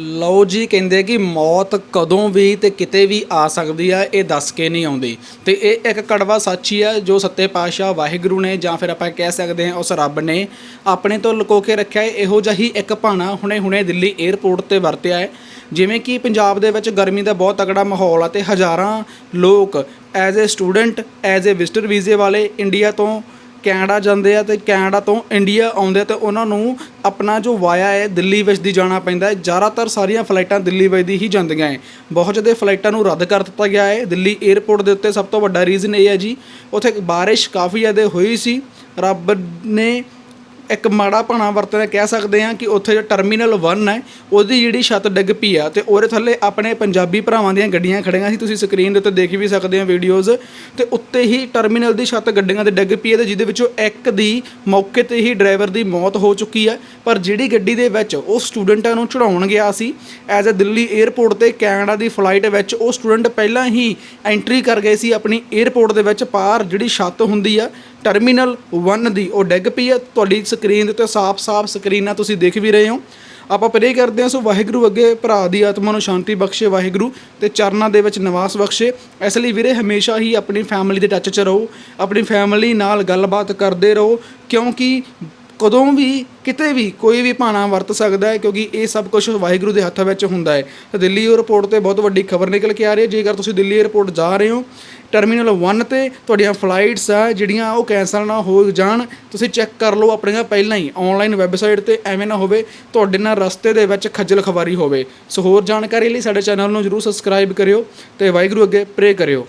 ਲਓ ਜੀ, ਕਹਿੰਦੇ ਕਿ ਮੌਤ ਕਦੋਂ ਵੀ ਤੇ ਕਿਤੇ ਵੀ ਆ ਸਕਦੀ ਆ, ਇਹ ਦੱਸ ਕੇ ਨਹੀਂ ਆਉਂਦੀ। ਤੇ ਇਹ ਇੱਕ ਕੜਵਾ ਸੱਚ ਹੀ ਆ ਜੋ ਸੱਤੇ ਪਾਤਸ਼ਾਹ ਵਾਹਿਗੁਰੂ ਨੇ ਜਾਂ ਫਿਰ ਆਪਾਂ ਕਹਿ ਸਕਦੇ ਹਾਂ ਉਸ ਰੱਬ ਨੇ ਆਪਣੇ ਤੋਂ ਲੁਕੋ ਕੇ ਰੱਖਿਆ ਹੈ। ਇਹੋ ਜਿਹਾ ਹੀ ਇੱਕ ਭਾਣਾ ਹੁਣੇ-ਹੁਣੇ ਦਿੱਲੀ 에ਅਰਪੋਰਟ ਤੇ ਵਰਤਿਆ ਹੈ। ਜਿਵੇਂ ਕਿ ਪੰਜਾਬ ਦੇ ਵਿੱਚ ਗਰਮੀ ਦਾ ਬਹੁਤ ਤਕੜਾ ਮਾਹੌਲ ਆ ਤੇ ਹਜ਼ਾਰਾਂ ਲੋਕ as a student as a visitor ਵੀਜ਼ੇ ਵਾਲੇ ਇੰਡੀਆ ਤੋਂ ਕੈਨੇਡਾ ਜਾਂਦੇ ਆ ਤੇ ਕੈਨੇਡਾ ਤੋਂ ਇੰਡੀਆ ਆਉਂਦੇ ਆ ਤੇ ਉਹਨਾਂ ਨੂੰ ਆਪਣਾ ਜੋ ਵਾਇਆ ਹੈ ਦਿੱਲੀ ਵਿੱਚ ਦੀ ਜਾਣਾ ਪੈਂਦਾ ਹੈ। ਜ਼ਿਆਦਾਤਰ ਸਾਰੀਆਂ ਫਲਾਈਟਾਂ ਦਿੱਲੀ ਵਿੱਚ ਦੀ ਹੀ ਜਾਂਦੀਆਂ ਹੈ। ਬਹੁਤ ਜ਼ਿਆਦਾ ਫਲਾਈਟਾਂ ਨੂੰ ਰੱਦ ਕਰ ਦਿੱਤਾ ਗਿਆ ਹੈ। ਦਿੱਲੀ 에ਅਰਪੋਰਟ ਦੇ ਉੱਤੇ ਸਭ ਤੋਂ ਵੱਡਾ ਰੀਜ਼ਨ ਇਹ ਹੈ ਜੀ, ਉੱਥੇ ਬਾਰਿਸ਼ ਕਾਫੀ ਜ਼ਿਆਦਾ ਹੋਈ ਸੀ। ਰੱਬ ਨੇ ਇੱਕ ਮਾੜਾ ਭਾਣਾ ਵਰਤਣਾ ਕਹਿ ਸਕਦੇ ਹਾਂ ਕਿ ਉੱਥੇ ਜੋ ਟਰਮੀਨਲ 1 ਹੈ, ਉਹਦੀ ਜਿਹੜੀ ਛੱਤ ਡਿੱਗ ਪਈ ਆ ਤੇ ਉਹਦੇ ਥੱਲੇ ਆਪਣੇ ਪੰਜਾਬੀ ਭਰਾਵਾਂ ਦੀਆਂ ਗੱਡੀਆਂ ਖੜੀਆਂ ਸੀ। ਤੁਸੀਂ ਸਕਰੀਨ ਦੇ ਉੱਤੇ ਦੇਖ ਵੀ ਸਕਦੇ ਹੋ ਵੀਡੀਓਜ਼ ਤੇ ਉੱਤੇ ਹੀ ਟਰਮੀਨਲ ਦੀ ਛੱਤ ਗੱਡੀਆਂ ਤੇ ਡਿੱਗ ਪਈ ਹੈ ਤੇ ਜਿਹਦੇ ਵਿੱਚੋਂ ਇੱਕ ਦੀ ਮੌਕੇ ਤੇ ਹੀ ਡਰਾਈਵਰ ਦੀ ਮੌਤ ਹੋ ਚੁੱਕੀ ਹੈ। ਪਰ ਜਿਹੜੀ ਗੱਡੀ ਦੇ ਵਿੱਚ ਉਹ ਸਟੂਡੈਂਟਾਂ ਨੂੰ ਚੜਾਉਣ ਗਿਆ ਸੀ ਐਜ਼ ਅ ਦਿੱਲੀ 에ਅਰਪੋਰਟ ਤੇ ਕੈਨੇਡਾ ਦੀ ਫਲਾਈਟ ਵਿੱਚ ਉਹ ਸਟੂਡੈਂਟ ਪਹਿਲਾਂ ਹੀ ਐਂਟਰੀ ਕਰ ਗਏ ਸੀ ਆਪਣੀ 에ਅਰਪੋਰਟ ਦੇ ਵਿੱਚ, ਪਾਰ ਜਿਹੜੀ ਛੱਤ ਹੁੰਦੀ ਆ ਟਰਮੀਨਲ 1 ਦੀ, ਉਹ ਡਿੱਗ ਪਈ ਹੈ। ਤੁਹਾਡੀ ਸਕਰੀਨ ਦੇ ਉੱਤੇ ਸਾਫ਼-ਸਾਫ਼ ਸਕਰੀਨਾਂ ਤੁਸੀਂ ਦੇਖ ਵੀ ਰਹੇ ਹੋ। ਆਪਾਂ ਪ੍ਰੇ ਕਰਦੇ ਹਾਂ, ਸੋ ਵਾਹਿਗੁਰੂ ਅੱਗੇ ਭਰਾ ਦੀ ਆਤਮਾ ਨੂੰ ਸ਼ਾਂਤੀ ਬਖਸ਼ੇ ਵਾਹਿਗੁਰੂ ਤੇ ਚਰਨਾਂ ਦੇ ਵਿੱਚ ਨਿਵਾਸ ਬਖਸ਼ੇ। ਇਸ ਲਈ ਵੀਰੇ ਹਮੇਸ਼ਾ ਹੀ ਆਪਣੀ ਫੈਮਿਲੀ ਦੇ ਟੱਚ 'ਚ ਰਹੋ, ਆਪਣੀ ਫੈਮਿਲੀ ਨਾਲ ਗੱਲਬਾਤ ਕਰਦੇ ਰਹੋ, ਕਿਉਂਕਿ ਕਦੋਂ ਵੀ ਕਿਤੇ ਵੀ ਕੋਈ ਵੀ ਭਾਣਾ ਵਰਤ ਸਕਦਾ ਹੈ, ਕਿਉਂਕਿ ਇਹ ਸਭ ਕੁਝ ਵਾਹਿਗੁਰੂ ਦੇ ਹੱਥ ਵਿੱਚ ਹੁੰਦਾ ਹੈ। ਤੇ ਦਿੱਲੀ 에ਅਰਪੋਰਟ ਤੇ ਬਹੁਤ ਵੱਡੀ ਖਬਰ ਨਿਕਲ ਕੇ ਆ ਰਹੀ ਹੈ। ਜੇਕਰ ਤੁਸੀਂ ਦਿੱਲੀ 에ਅਰਪੋਰਟ ਜਾ ਰਹੇ ਹੋ ਟਰਮੀਨਲ 1 ਤੇ ਤੁਹਾਡੀਆਂ ਫਲਾਈਟਸ ਆ, ਜਿਹੜੀਆਂ ਉਹ ਕੈਂਸਲ ਨਾ ਹੋ ਜਾਣ, ਤੁਸੀਂ ਚੈੱਕ ਕਰ ਲਓ ਆਪਣੀਆਂ ਪਹਿਲਾਂ ਹੀ। ਆਨਲਾਈਨ ਵੈਬਸਾਈਟ ਤੇ ਐਵੇਂ ਨਾ ਹੋਵੇ, ਤੁਹਾਡੇ ਨਾਲ ਰਸਤੇ ਦੇ ਵਿੱਚ ਖੱਜਲ ਖਵਾਰੀ ਹੋਵੇ। ਸੋ ਹੋਰ ਜਾਣਕਾਰੀ ਲਈ ਸਾਡੇ ਚੈਨਲ ਨੂੰ ਜਰੂਰ ਸਬਸਕ੍ਰਾਈਬ ਕਰਿਓ ਤੇ ਵਾਹਿਗੁਰੂ ਅੱਗੇ ਪ੍ਰੇ ਕਰਿਓ।